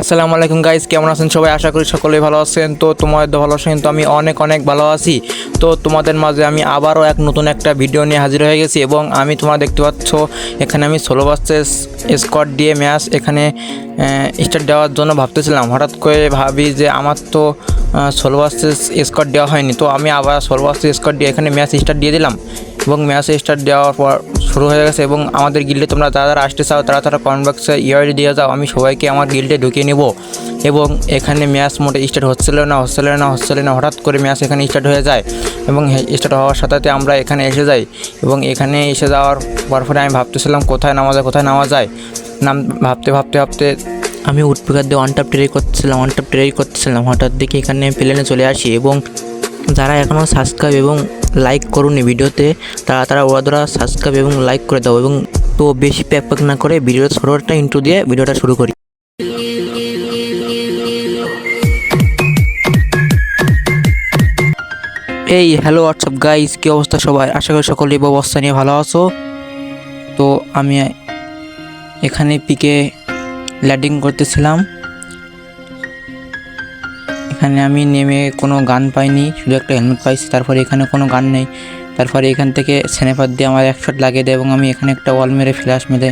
আসসালামু আলাইকুম গাইস কেমন আছেন সবাই? আশা করি সকলেই ভালো আছেন। তো তোমাদের ভালো আছেন তো আমি অনেক অনেক ভালো আছি। তো তোমাদের মাঝে আমি আবারও এক নতুন একটা ভিডিও নিয়ে হাজির হয়ে গেছি এবং আমি তোমরা দেখতে পাচ্ছ, এখানে আমি ষোলো বাচ্চা স্কট দিয়ে ম্যাচ এখানে স্টার্ট দেওয়ার জন্য ভাবতেছিলাম। হঠাৎ করে ভাবি যে আমার তো ষোলো বাচ্চা স্কট দেওয়া হয়নি। তো আমি আবার ষোলো বাচ্চা স্কট দিয়ে এখানে ম্যাচ স্টার্ট দিয়ে দিলাম এবং ম্যাচ স্টার্ট দেওয়ার পর শুরু হয়ে গেছে এবং আমাদের গিল্ডে তোমরা যারা আসতে চাও, তারা তারা কমেন্ট বক্সে ইয়ারডি দিয়ে যাও, আমি সবাইকে আমার গিল্ডে ঢুকিয়ে নেব। এবং এখানে ম্যাচ মোটে স্টার্ট হচ্ছিল না হচ্ছিল না হচ্ছিল না, হঠাৎ করে ম্যাচ এখানে স্টার্ট হয়ে যায় এবং স্টার্ট হওয়ার সাথে আমরা এখানে এসে যাই। এবং এখানে এসে যাওয়ার পর পরে আমি ভাবতেছিলাম কোথায় নামা যায়, কোথায় নামা যায়। নাম, ভাবতে ভাবতে ভাবতে আমি উঠপিকার দিয়ে ওয়ান টাপ ট্রাই করতেছিলাম ওয়ান টাপ ট্রাই করতেছিলাম। হঠাৎ দেখি এখানে প্লেনে চলে আসি এবং যারা এখনও সাবস্ক্রাইব এবং লাইক করুন এই ভিডিওতে। তারা তারা ওরা দ্বারা সাবস্ক্রাইব এবং লাইক করে দাও এবং তো বেশি প্যাক প্যাক না করে ভিডিওর ছোটো একটা ইন্টু দিয়ে ভিডিওটা শুরু করি। এই হ্যালো হোয়াটসঅ্যাপ গাইস কী অবস্থা সবাই? আশা করি সকলেই অবস্থা নিয়ে ভালো আছো। তো আমি এখানে পিকে ল্যান্ডিং করতেছিলাম। এখানে আমি নেমে কোনো গান পাইনি, শুধু একটা হেলমেট পাইছি, তারপরে এখানে কোনো গান নেই। তারপরে এখান থেকে স্নেপার দিয়ে আমার এক শট লাগিয়ে দেয় এবং আমি এখানে একটা ওয়াল মেরে ফ্ল্যাশ মেরে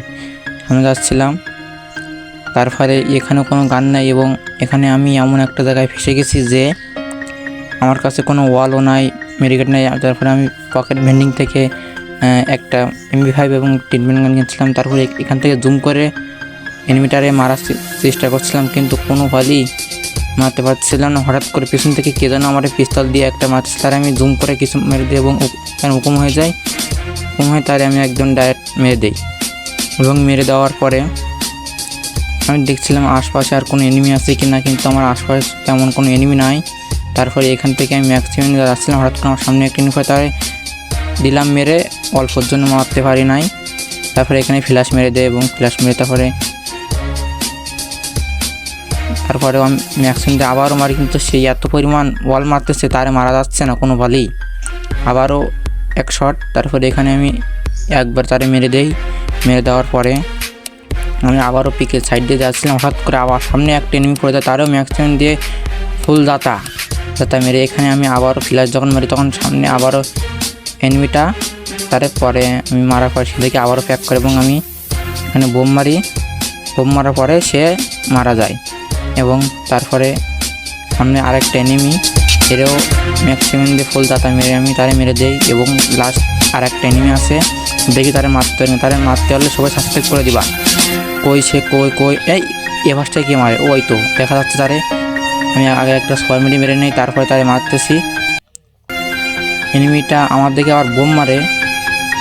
সামনে যাচ্ছিলাম। তারপরে এখানে কোনো গান নাই এবং এখানে আমি এমন একটা জায়গায় ফেসে গেছি যে আমার কাছে কোনো ওয়ালও নাই, মেডিকেট নাই। তারপরে আমি পকেট ভেন্ডিং থেকে একটা এমবি ফাইভ এবং ট্রিটমেন্ট গান কিনছিলাম। তারপরে এখান থেকে জুম করে এনিমিটারে মারার চেষ্টা করছিলাম, কিন্তু কোনো কোনোভাবেই মারতে পারছিলাম না। হঠাৎ করে পিছন থেকে কে যেন আমার পিস্তল দিয়ে একটা মারছে, তার আমি জুম করে কিছু মেরে দিই এবং হুকুম হয়ে যায় হুকুম হয়ে তারে আমি একজন ডাইরেক্ট মেরে দিই। এবং মেরে দেওয়ার পরে আমি দেখছিলাম আশপাশে আর কোনো এনিমি আছে কি না কিন্তু আমার আশপাশে তেমন কোনো এনিমি নাই। তারপরে এখান থেকে আমি ম্যাক্সিমাম যাচ্ছিলাম হঠাৎ করে আমার সামনে একটা এনিমি তারে দিলাম মেরে, অল্পর জন্য মারতে পারি নাই। তারপরে এখানে ফ্ল্যাশ মেরে দেয় এবং ফ্ল্যাশ মেরে তারপরে তারপরে আমি ম্যাক্সিমাম দিয়ে আবারও মারি, কিন্তু সেই এত পরিমাণ বল মারতেছে, তারে মারা যাচ্ছে না কোনো বলেই আবারও এক শট তারপরে এখানে আমি একবার তারে মেরে দেই। মেরে দেওয়ার পরে আমি আবারও পিকে সাইড দিয়ে যাচ্ছিলাম। হঠাৎ করে আবার সামনে একটা এনিমি পড়ে যায়, তারও ম্যাক্সিমাম দিয়ে ফুল দাতা দাতা মেরে এখানে আমি আবারও ফ্ল্যাশ যখন মারি, তখন সামনে আবারও এনিমিটা তারপরে আমি মারার পর সেদিকে আবারও প্যাক করে এবং আমি এখানে বোম মারি। বোম মারার পরে সে মারা যায়। এবং তারপরে সামনে আরেকটা এনিমি এরও ম্যাক্সিমাম দিয়ে ফুল দাতা মেরে আমি তারে মেরে দেই এবং লাস্ট আর একটা এনিমি আছে, দেখি তারে মারতে হবে তারে মারতে হলে সবাই সাবস্ক্রাইব করে দিবা। কই সে কই কই, এই এ এভাসটা কে মারে? ওই তো, দেখা যাচ্ছে তারে। আমি আগে একটা স্কোয়ার মিডি মেরে নিই, তারপরে তারে মারতেছি। এনিমিটা আমার দিকে আবার বোম মারে।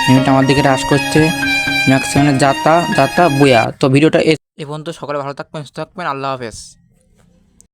এনিমিটা আমার দিকে রাশ করছে। ম্যাক্সিমামের যাতা যাতা, বুয়া। তো ভিডিওটা এ পর্যন্ত সকলে ভালো থাকবেন, সুস্থ থাকবেন, আল্লাহ হাফেজ।